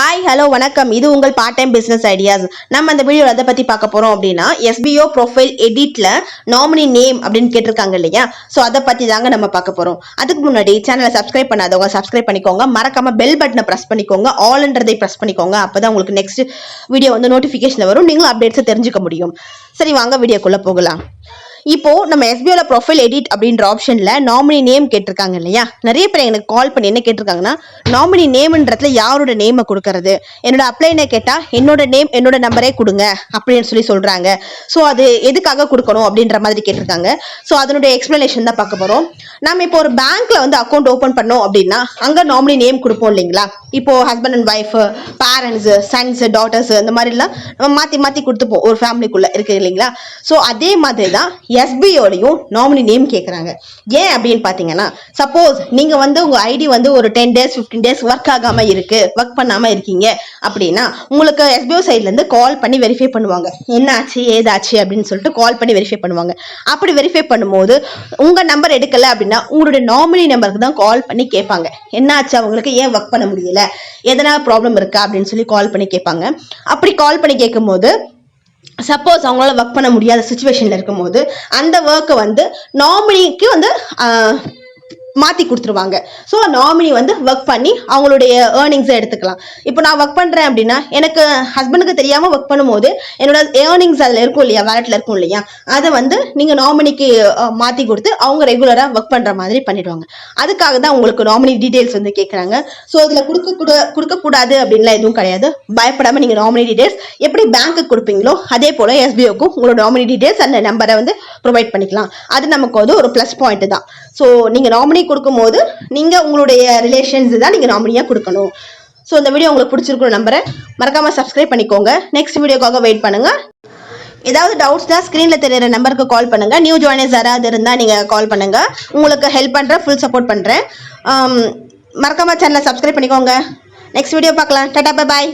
Hi hello வணக்கம். இது உங்கள் பார்ட் டைம் பிஸ்னஸ் ஐடியாஸ் நம்ம அந்த வீடியோ அதை பற்றி பார்க்க போகிறோம் அப்படின்னா எஸ்பிஓ ப்ரொஃபைல் எடிட்டில் நாமினி நேம் அப்படின்னு கேட்டிருக்காங்க இல்லையா? ஸோ அதை பற்றி தாங்க நம்ம பார்க்க போகிறோம் அதுக்கு முன்னாடி சேனலை சப்ஸ்கிரைப் பண்ணாதவங்க சப்ஸ்கிரைப் பண்ணிக்கோங்க. மறக்காம பெல் பட்டனை ப்ரெஸ் பண்ணிக்கோங்க. ஆல்ன்றதை ப்ரெஸ் பண்ணிக்கோங்க. அப்போ தான் உங்களுக்கு நெக்ஸ்ட் வீடியோ வந்து நோட்டிஃபிகேஷன் வரும். நீங்களும் அப்டேட்ஸை தெரிஞ்சுக்க முடியும். சரி வாங்க வீடியோக்குள்ளே போகலாம். இப்போ நம்ம எஸ்பிஓல ப்ரொஃபைல் எடிட் அப்படின்ற ஆப்ஷன்ல நாமினி நேம் கேட்டிருக்காங்க இல்லையா? நிறைய பேர் எனக்கு கால் பண்ணி என்ன கேட்டிருக்காங்கன்னா நாமினி நேம்ன்றதுல யாரோட நேமை கொடுக்கறது? என்னோட அப்ளைனை கேட்டா என்னோட நேம் என்னோட நம்பரே கொடுங்க அப்படின்னு சொல்லி சொல்றாங்க. ஸோ அது எதுக்காக கொடுக்கணும் அப்படின்ற மாதிரி கேட்டிருக்காங்க. ஸோ அதனுடைய எக்ஸ்பிளனேஷன் தான் பார்க்க போறோம். நம்ம இப்போ ஒரு பேங்க்ல வந்து அக்கௌண்ட் ஓப்பன் பண்ணோம் அப்படின்னா அங்க நாமினி நேம் கொடுப்போம் இல்லைங்களா? இப்போ husband and wife parents sons daughters இந்த மாதிரிலாம் நம்ம மாற்றி மாற்றி கொடுத்துப்போம். ஒரு ஃபேமிலிக்குள்ளே இருக்கு இல்லைங்களா? ஸோ அதே மாதிரி தான் எஸ்பிஓலையும் நாமினி நேம் கேட்குறாங்க ஏன் அப்படின்னு பார்த்தீங்கன்னா சப்போஸ் நீங்கள் வந்து உங்கள் ஐடி வந்து ஒரு ten days fifteen days work ஆகாமல் இருக்குது ஒர்க் பண்ணாமல் இருக்கீங்க அப்படின்னா உங்களுக்கு எஸ்பிஓ சைட்லேருந்து கால் பண்ணி வெரிஃபை பண்ணுவாங்க. என்னாச்சு ஏதாச்சு அப்படின்னு சொல்லிட்டு கால் பண்ணி வெரிஃபை பண்ணுவாங்க. அப்படி வெரிஃபை பண்ணும்போது உங்கள் நம்பர் எடுக்கலை அப்படின்னா உங்களுடைய நாமினி நம்பருக்கு தான் கால் பண்ணி கேட்பாங்க. என்னாச்சு அவங்களுக்கு ஏன் ஒர்க் பண்ண முடியல? எதனா ப்ராப்ளம் இருக்கா அப்படின்னு சொல்லி கால் பண்ணி கேட்பாங்க. அப்படி கால் பண்ணி கேட்கும்போது சப்போஸ் அவங்களால ஒர்க் பண்ண முடியாத சுச்சுவேஷனில் இருக்கும்போது அந்த ஒர்க்கை வந்து நாமினிக்கு வந்து மாற்றி கொடுத்துருவாங்க. ஸோ நாமினி வந்து ஒர்க் பண்ணி அவங்களுடைய ஏர்னிங்ஸை எடுத்துக்கலாம். இப்போ நான் ஒர்க் பண்ணுறேன் அப்படின்னா எனக்கு ஹஸ்பண்டுக்கு தெரியாமல் ஒர்க் பண்ணும்போது என்னோட ஏர்னிங்ஸ் அதில் இருக்கும் இல்லையா? வேலட்டில் இருக்கும் இல்லையா? அதை வந்து நீங்கள் நாமினிக்கு மாற்றி கொடுத்து அவங்க ரெகுலராக ஒர்க் பண்ணுற மாதிரி பண்ணிடுவாங்க. அதுக்காக தான் உங்களுக்கு நாமினி டீட்டெயில்ஸ் வந்து கேட்குறாங்க ஸோ இதில் கொடுக்கக்கூட கொடுக்கக்கூடாது அப்படின்லாம் எதுவும் கிடையாது. பயப்படாமல் நீங்கள் நாமினி டீட்டெயில்ஸ் எப்படி பேங்க்குக்கு கொடுப்பீங்களோ அதே போல் எஸ்பிஓக்கும் உங்களோட நாமினி டீட்டெயில்ஸ் அந்த நம்பரை வந்து ப்ரொவைட் பண்ணிக்கலாம். அது நமக்கு வந்து ஒரு ப்ளஸ் பாயிண்ட் தான். ஸோ நீங்கள் நாமினி கொடுக்கும்போது நீங்கள் உங்களுடைய ரிலேஷன்ஸ் தான் நீங்கள் நாமினியாக கொடுக்கணும். ஸோ இந்த வீடியோ உங்களுக்கு பிடிச்சிருக்கிற நம்பரை மறக்காமல் சப்ஸ்கிரைப் பண்ணிக்கோங்க. நெக்ஸ்ட் வீடியோக்காக வெயிட் பண்ணுங்கள் ஏதாவது டவுட்ஸ்னா ஸ்க்ரீனில் தெரியுற நம்பருக்கு கால் பண்ணுங்கள் நியூ ஜாயினர்ஸ் யாராவது இருந்தால் நீங்கள் கால் பண்ணுங்கள் உங்களுக்கு ஹெல்ப் பண்ணுறேன் ஃபுல் சப்போர்ட் பண்ணுறேன் மறக்காமல் சேனலை சப்ஸ்கிரைப் பண்ணிக்கோங்க. நெக்ஸ்ட் வீடியோ பார்க்கலாம். Tata bye bye